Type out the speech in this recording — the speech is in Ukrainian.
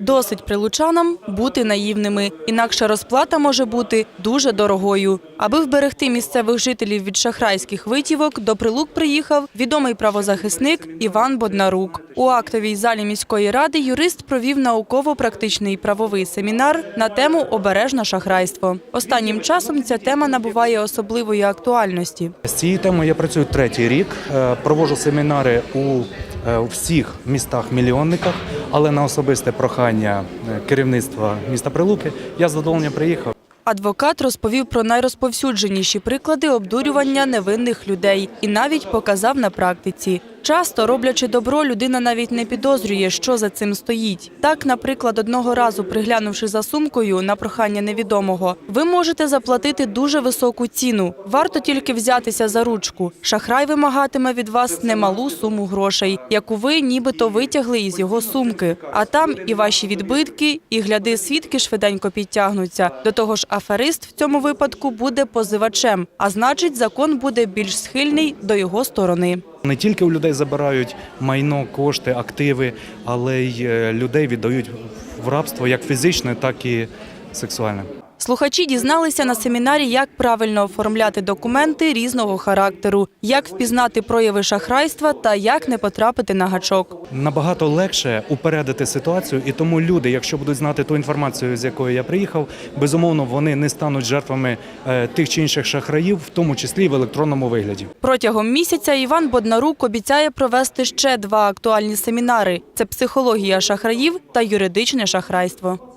Досить прилучанам бути наївними, інакше розплата може бути дуже дорогою. Аби вберегти місцевих жителів від шахрайських витівок, до прилук приїхав відомий правозахисник Іван Боднарук. У актовій залі міської ради юрист провів науково-практичний правовий семінар на тему обережне шахрайство. Останнім часом ця тема набуває особливої актуальності. З цією темою я працюю третій рік. Е, Проводжу семінари е, у всіх містах-мільйонниках, але на особисте прохання е, керівництва міста Прилуки я з задоволенням приїхав. Адвокат розповів про найрозповсюдженіші приклади обдурювання невинних людей і навіть показав на практиці. Часто, роблячи добро, людина навіть не підозрює, що за цим стоїть. Так, наприклад, одного разу, приглянувши за сумкою на прохання невідомого, ви можете заплатити дуже високу ціну. Варто тільки взятися за ручку. Шахрай вимагатиме від вас немалу суму грошей, яку ви нібито витягли із його сумки. А там і ваші відбитки, і гляди свідки швиденько підтягнуться. До того ж, аферист в цьому випадку буде позивачем, а значить, закон буде більш схильний до його сторони. Не тільки у людей забирають майно, кошти, активи, але й е, людей віддають в рабство як фізичне, так і сексуальне. Слухачі дізналися на семінарі, як правильно оформляти документи різного характеру, як впізнати прояви шахрайства та як не потрапити на гачок. Набагато легше упередити ситуацію, і тому люди, якщо будуть знати ту інформацію, з якою я приїхав, безумовно вони не стануть жертвами е, тих чи інших шахраїв, в тому числі і в електронному вигляді. Протягом місяця Іван Боднарук обіцяє провести ще два актуальні семінари: це психологія шахраїв та юридичне шахрайство.